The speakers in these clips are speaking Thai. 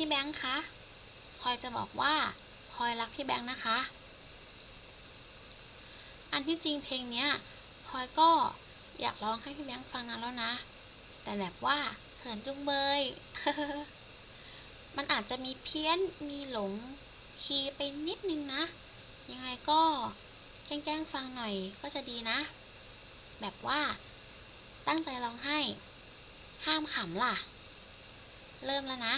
พี่แบงค์คะพลอยจะบอกว่าพลอยรักพี่แบงค์นะคะ อันที่จริงเพลงเนี้ยพลอยก็อยากร้องให้พี่แบงค์ฟังนานแล้วนะ แต่แบบว่าเขินจุงเบย มันอาจจะมีเพี้ยนมีหลงคีย์ไปนิดนึงนะ ยังไงก็แกล้งฟังหน่อยก็จะดีนะ แบบว่าตั้งใจร้องให้ ห้ามขำล่ะ เริ่มแล้วนะ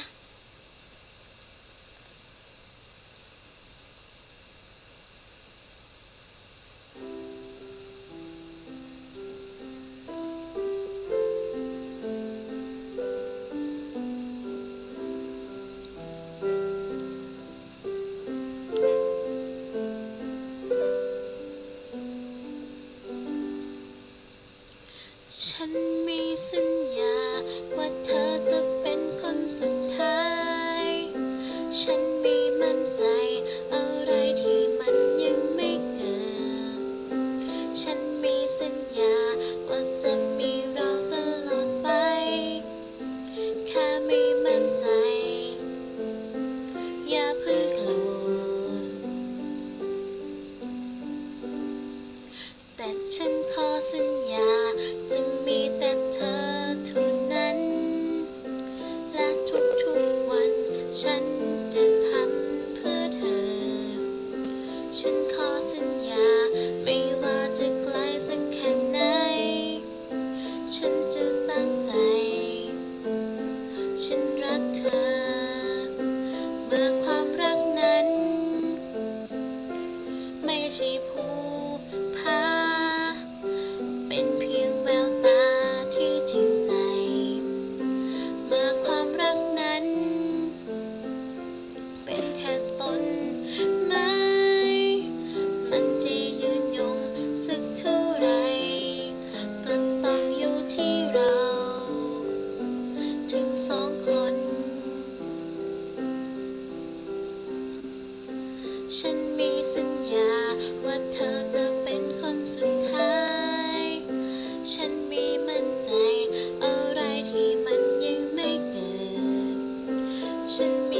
ฉันมีสัญญา ว่าเธอจะเป็นคนสุดท้าย ฉันไม่มั่นใจ อะไรที่มันยังไม่เกิด ฉันมีสัญญา ว่าจะมีเราตลอดไป แค่ไม่มั่นใจ อย่าเพิ่งโกรธแต่ฉันขอสัญญา วั ถึงสองคน ฉันมีสัญญาว่าเธอจะเป็นคนสุดท้าย ฉันมีมั่นใจอะไรที่มันยังไม่เกิด ฉันมี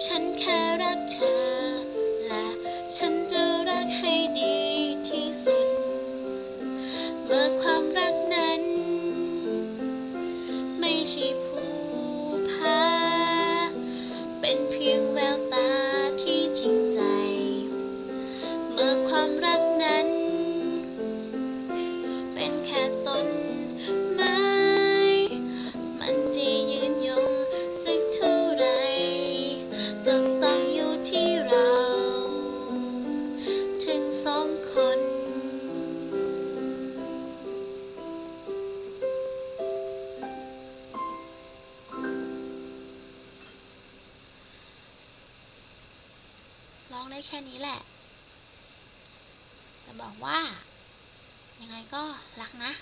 ฉันแค่รักเธอ และฉันจะรักให้ดีที่สุดเมื่อ ได้แค่นี้แหละแต่บอกว่า ยังไงก็รักนะ